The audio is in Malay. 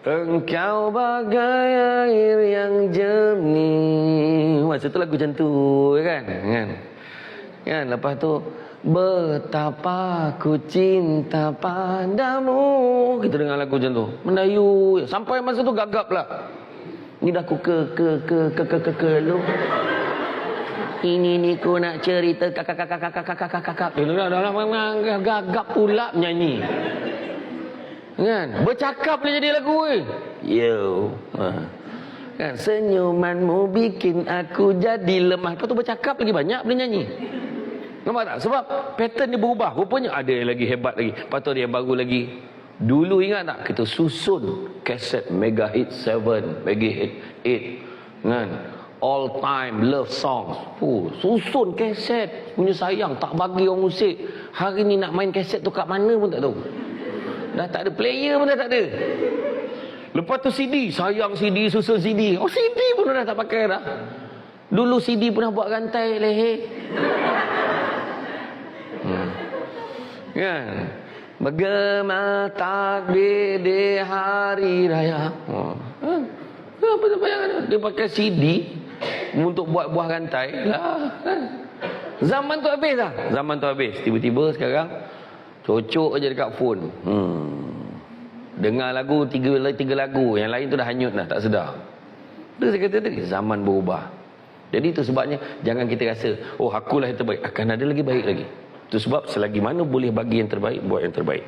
Engkau bagai air yang jernih. Masa tu lagu macam tu kan? Kan? Kan lepas tu Betapa ku cinta padamu Kita dengar lagu macam tu Mendayu Sampai masa tu gagap lah Ni dah ku ke ke ke ke ke ke ke lu Ini ni ku nak cerita kakak kakak kakak kakak kakak kakak dah dah gagap pula menyanyi Kan? Bercakap boleh jadi lagu eh. Yo. Ha. Kan senyumanmu bikin aku jadi lemah. Lepas tu bercakap lagi banyak boleh nyanyi. Nampak tak? Sebab pattern dia berubah. Rupanya ada yang lagi hebat lagi. Lepas tu ada yang baru lagi. Dulu ingat tak? Kita susun kaset Mega Hit 7, Mega Hit 8. Kan? All time love songs. Oh, susun kaset. Punya sayang. Tak bagi orang musik. Hari ni nak main kaset tu kat mana pun tak tahu. Dah tak ada player pun dah tak ada. Lepas tu CD. Sayang CD, susun CD. Oh CD pun dah tak pakai dah. Dulu CD pernah buat rantai leher. Hmm. Kan? Bagaimana takdir di hari raya. Oh. Ha? Apa tu bayangan? Dia pakai CD untuk buat buah rantai. Lah. Ha? Zaman tu habis lah. Zaman tu habis. Tiba-tiba sekarang cocok aja dekat phone. Hmm. Dengar lagu tiga tiga lagu, yang lain tu dah hanyut dah, tak sedar. Itu saya kata tadi, zaman berubah. Jadi itu sebabnya jangan kita rasa, oh akulah yang terbaik, akan ada lagi baik lagi. Itu sebab selagi mana boleh bagi yang terbaik, buat yang terbaik.